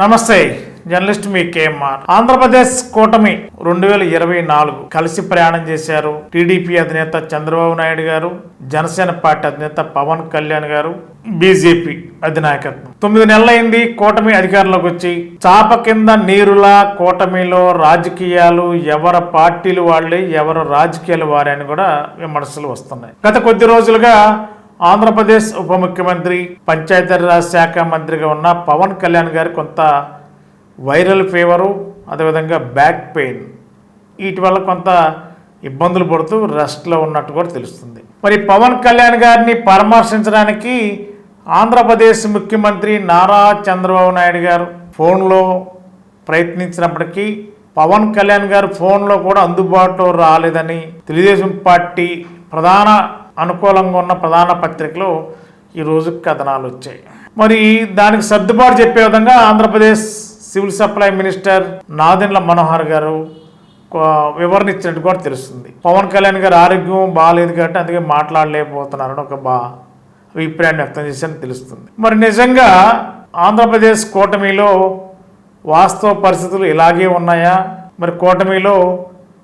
నమస్తే జర్నలిస్ట్ మీ కేఎంఆర్. ఆంధ్రప్రదేశ్ కూటమి రెండు వేల ఇరవై నాలుగు కలిసి ప్రయాణం చేశారు. టీడీపీ అధినేత చంద్రబాబు నాయుడు గారు జనసేన పార్టీ అధినేత పవన్ కళ్యాణ్ గారు బీజేపీ అధినాయకత్వం. తొమ్మిది నెలలైంది కూటమి అధికారంలోకి వచ్చి. చాప కింద నీరులా కూటమిలో రాజకీయాలు ఎవరి పార్టీలు వాళ్ళే ఎవరు రాజకీయాలు వారే అని కూడా విమర్శలు వస్తున్నాయి. గత కొద్ది రోజులుగా ఆంధ్రప్రదేశ్ ఉప ముఖ్యమంత్రి పంచాయతీరాజ్ శాఖ మంత్రిగా ఉన్న పవన్ కళ్యాణ్ గారు కొంత వైరల్ ఫీవరు అదేవిధంగా బ్యాక్ పెయిన్. వీటి వల్ల కొంత ఇబ్బందులు పడుతూ రెస్ట్లో ఉన్నట్టు కూడా తెలుస్తుంది. మరి పవన్ కళ్యాణ్ గారిని పరామర్శించడానికి ఆంధ్రప్రదేశ్ ముఖ్యమంత్రి నారా చంద్రబాబు నాయుడు గారు ఫోన్లో ప్రయత్నించినప్పటికీ పవన్ కళ్యాణ్ గారు ఫోన్లో కూడా అందుబాటులో రాలేదని తెలుగుదేశం పార్టీ ప్రధాన అనుకూలంగా ఉన్న ప్రధాన పత్రికలు ఈరోజు కథనాలు వచ్చాయి. మరి దానికి సర్దుబాటు చెప్పే విధంగా Andhra Pradesh civil supply minister Nadendla Manohar garu వివరణ ఇచ్చినట్టు కూడా తెలుస్తుంది. పవన్ కళ్యాణ్ గారు ఆరోగ్యం బాగాలేదు కాబట్టి అందుకే మాట్లాడలేకపోతున్నారని ఒక బా అభిప్రాయాన్ని వ్యక్తం చేశారని తెలుస్తుంది. మరి నిజంగా ఆంధ్రప్రదేశ్ కూటమిలో వాస్తవ పరిస్థితులు ఇలాగే ఉన్నాయా? మరి కూటమిలో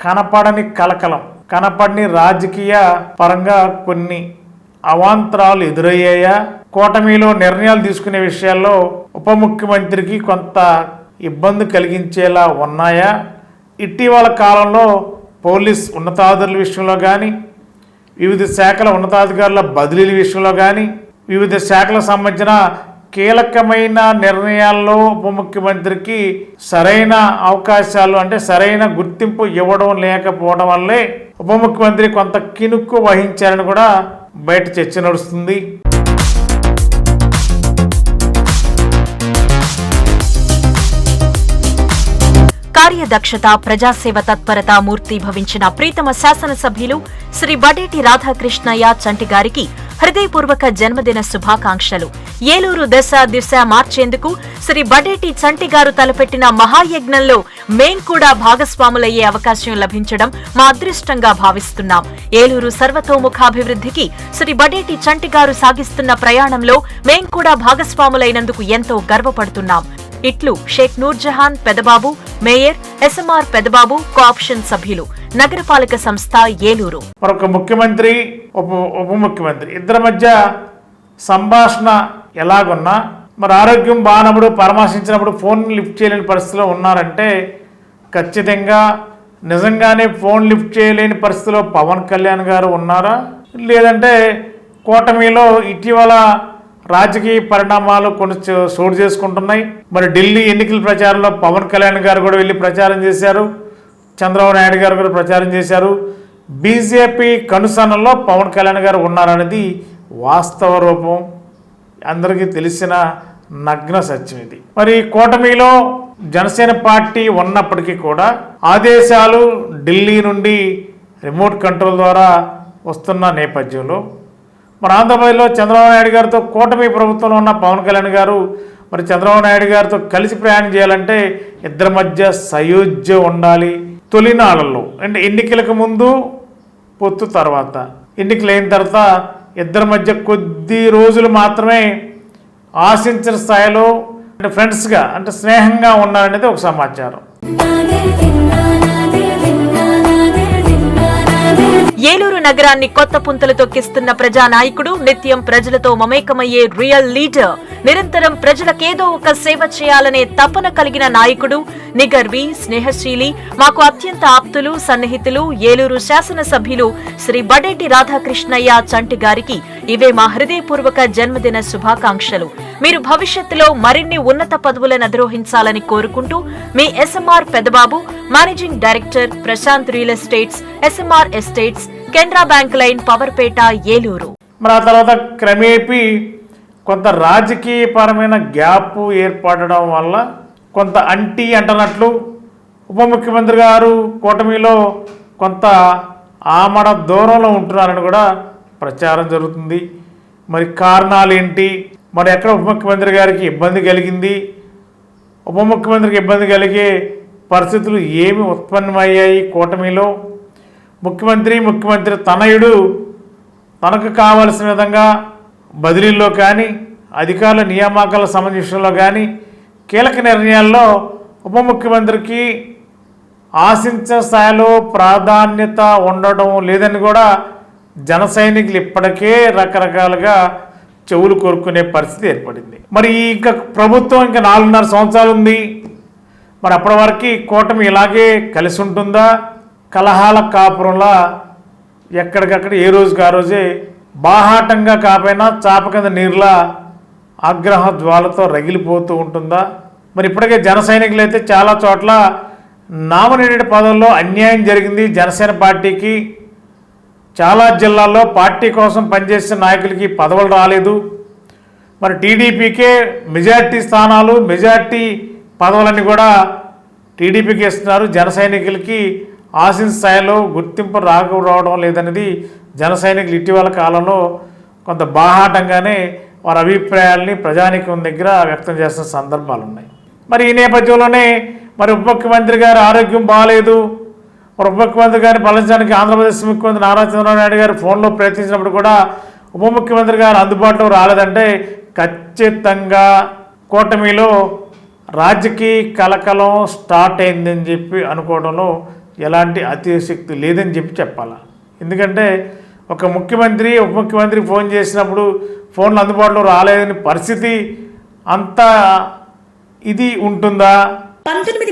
కనపడని కలకలం కనపడిని రాజకీయ పరంగా కొన్ని అవాంతరాలు ఎదురయ్యాయా? కూటమిలో నిర్ణయాలు తీసుకునే విషయాల్లో ఉప ముఖ్యమంత్రికి కొంత ఇబ్బంది కలిగించేలా ఉన్నాయా? ఇటీవల కాలంలో పోలీస్ ఉన్నతాధికారుల విషయంలో కానీ వివిధ శాఖల ఉన్నతాధికారుల బదిలీల విషయంలో కానీ వివిధ శాఖలకు సంబంధించిన కీలకమైన నిర్ణయాల్లో ఉప ముఖ్యమంత్రికి సరైన అవకాశాలు అంటే సరైన గుర్తింపు ఇవ్వడం లేకపోవడం వల్లే ఉప ముఖ్యమంత్రి కొంత కినుక్కు వహించారని కూడా బయట చర్చ నడుస్తుంది. కార్యదక్షత ప్రజాసేవ తత్పరత మూర్తి భవించిన ప్రీతమ శాసనసభ్యులు శ్రీ బడేటి రాధాకృష్ణయ్య చంటి గారికి హృదయపూర్వక జన్మదిన శుభాకాంక్షలు. ఏలూరు దశ దిశ మార్చేందుకు శ్రీ బడేటి చంటి గారు తలపెట్టిన మహాయజ్ఞంలో మేం కూడా భాగస్వాములయ్యే అవకాశం లభించడం మా అదృష్టంగా భావిస్తున్నాం. ఏలూరు సర్వతోముఖాభివృద్ధికి శ్రీ బడేటి చంటి గారు సాగిస్తున్న ప్రయాణంలో మేం కూడా భాగస్వాములైనందుకు ఎంతో గర్వపడుతున్నాం. ఇట్లు Sheikh Noorjahan Pedababu mayor SMR Pedababu co-option సభ్యులు. నగరపాలక సంస్థ ఏలూరు. మరొక ముఖ్యమంత్రి ఉప ఉప ముఖ్యమంత్రి ఇద్దరి మధ్య సంభాషణ ఎలాగున్నా మరి ఆరోగ్యం బానప్పుడు పరామర్శించినప్పుడు ఫోన్ లిఫ్ట్ చేయలేని పరిస్థితిలో ఉన్నారంటే ఖచ్చితంగా నిజంగానే ఫోన్ లిఫ్ట్ చేయలేని పరిస్థితిలో పవన్ కళ్యాణ్ గారు ఉన్నారా? లేదంటే కూటమిలో ఇటీవల రాజకీయ పరిణామాలు కొన్ని చో- చోటు చేసుకుంటున్నాయి. మరి ఢిల్లీ ఎన్నికల ప్రచారంలో పవన్ కళ్యాణ్ గారు కూడా వెళ్ళి ప్రచారం చేశారు. చంద్రబాబు నాయుడు గారు కూడా ప్రచారం చేశారు. బీజేపీ కనుసన్నల్లో పవన్ కళ్యాణ్ గారు ఉన్నారనేది వాస్తవ రూపం. అందరికీ తెలిసిన నగ్న సత్యం ఇది. మరి కూటమిలో జనసేన పార్టీ ఉన్నప్పటికీ కూడా ఆదేశాలు ఢిల్లీ నుండి రిమోట్ కంట్రోల్ ద్వారా వస్తున్న నేపథ్యంలో మన ఆంధ్రప్రదేశ్లో చంద్రబాబు నాయుడు గారితో కూటమి ప్రభుత్వంలో ఉన్న పవన్ కళ్యాణ్ గారు మరి చంద్రబాబు నాయుడు గారితో కలిసి ప్రయాణం చేయాలంటే ఇద్దరి మధ్య సయోధ్య ఉండాలి. తొలినాళ్ళలో అంటే ఎన్నికలకు ముందు పొత్తు తర్వాత. ఎన్నికలు అయిన తర్వాత ఇద్దరి మధ్య కొద్ది రోజులు మాత్రమే ఆశించిన స్థాయిలో అంటే ఫ్రెండ్స్గా అంటే స్నేహంగా ఉన్నారనేది ఒక సమాచారం. ఏలూరు నగరాన్ని కొత్త పుంతలు తొక్కిస్తున్న ప్రజానాయకుడు నిత్యం ప్రజలతో మమేకమయ్యే రియల్ లీడర్ నిరంతరం ప్రజలకేదో ఒక సేవ చేయాలనే తపన కలిగిన నాయకుడు నిగర్వి స్నేహశీలి మాకు అత్యంత ఆప్తులు సన్నిహితులు ఏలూరు శాసనసభ్యులు శ్రీ బడేటి రాధాకృష్ణయ్య చంటి గారికి ఇవే మా హృదయపూర్వక జన్మదిన శుభాకాంక్షలు. మీరు భవిష్యత్తులో మరిన్ని ఉన్నత పదవులను అధిరోహించాలని కోరుకుంటూ మీ SMR Pedababu managing director Prashant real estates SMR estates Canara bank line Powerpet Eluru. మరి ఆ తర్వాత క్రమేపీ కొంత రాజకీయపరమైన గ్యాప్ ఏర్పడడం వల్ల కొంత అంటీ అంటనట్లు ఉప ముఖ్యమంత్రి గారు కూటమిలో కొంత ఆమడ దూరంలో ఉంటున్నారని కూడా ప్రచారం జరుగుతుంది. మరి కారణాలు ఏంటి? మరి ఎక్కడ ఉప ముఖ్యమంత్రి గారికి ఇబ్బంది కలిగింది? ఉప ముఖ్యమంత్రికి ఇబ్బంది కలిగే పరిస్థితులు ఏమి ఉత్పన్నమయ్యాయి కూటమిలో? ముఖ్యమంత్రి ముఖ్యమంత్రి తనయుడు తనకు కావలసిన విధంగా బదిలీల్లో కానీ అధికారుల నియామకాల సంబంధించిన కానీ కీలక నిర్ణయాల్లో ఉప ముఖ్యమంత్రికి ఆశించిన స్థాయిలో ప్రాధాన్యత ఉండడం లేదని కూడా జన సైనికులు ఇప్పటికే రకరకాలుగా చెవులు కోరుకునే పరిస్థితి ఏర్పడింది. మరి ఇంకా ప్రభుత్వం ఇంకా నాలుగున్నర సంవత్సరాలు ఉంది. మరి అప్పటి వరకు కూటమి ఇలాగే కలిసి ఉంటుందా? కలహాల కాపురంలా ఎక్కడికక్కడ ఏ రోజుకి ఆ రోజే బాహాటంగా కాపోయినా చాప కింద నీరులా ఆగ్రహ జ్వాలతో రగిలిపోతూ ఉంటుందా? మరి ఇప్పటికే జన సైనికులు అయితే చాలా చోట్ల నామినేటెడ్ పదవుల్లో అన్యాయం జరిగింది. జనసేన పార్టీకి చాలా జిల్లాల్లో పార్టీ కోసం పనిచేసిన నాయకులకి పదవులు రాలేదు. మరి టీడీపీకే మెజార్టీ స్థానాలు మెజార్టీ పదవులన్నీ కూడా టీడీపీకి ఇస్తున్నారు. జన సైనికులకి ఆశించిన స్థాయిలో గుర్తింపు రాకపోవడం లేదనేది జన సైనికులు ఇటీవల కాలంలో కొంత బాహాటంగానే వారి అభిప్రాయాల్ని ప్రజానీకం దగ్గర వ్యక్తం చేస్తున్న సందర్భాలు ఉన్నాయి. మరి ఈ నేపథ్యంలోనే మరి ఉప ముఖ్యమంత్రి గారి ఆరోగ్యం బాగాలేదు. మరి ఉప ముఖ్యమంత్రి గారిని పాలించడానికి ఆంధ్రప్రదేశ్ ముఖ్యమంత్రి నారా చంద్రబాబు నాయుడు గారు ఫోన్లో ప్రయత్నించినప్పుడు కూడా ఉప ముఖ్యమంత్రి గారు అందుబాటులో రాలేదంటే ఖచ్చితంగా కూటమిలో రాజకీయ కలకలం స్టార్ట్ అయిందని చెప్పి అనుకోవడంలో ఎలాంటి అతిశక్తి లేదని చెప్పి చెప్పాలి? ఎందుకంటే ఒక ముఖ్యమంత్రి ఉప ముఖ్యమంత్రి ఫోన్ చేసినప్పుడు ఫోన్లు అందుబాటులో రాలేదని పరిస్థితి అంత ఇది ఉంటుందా? పంతొమ్మిది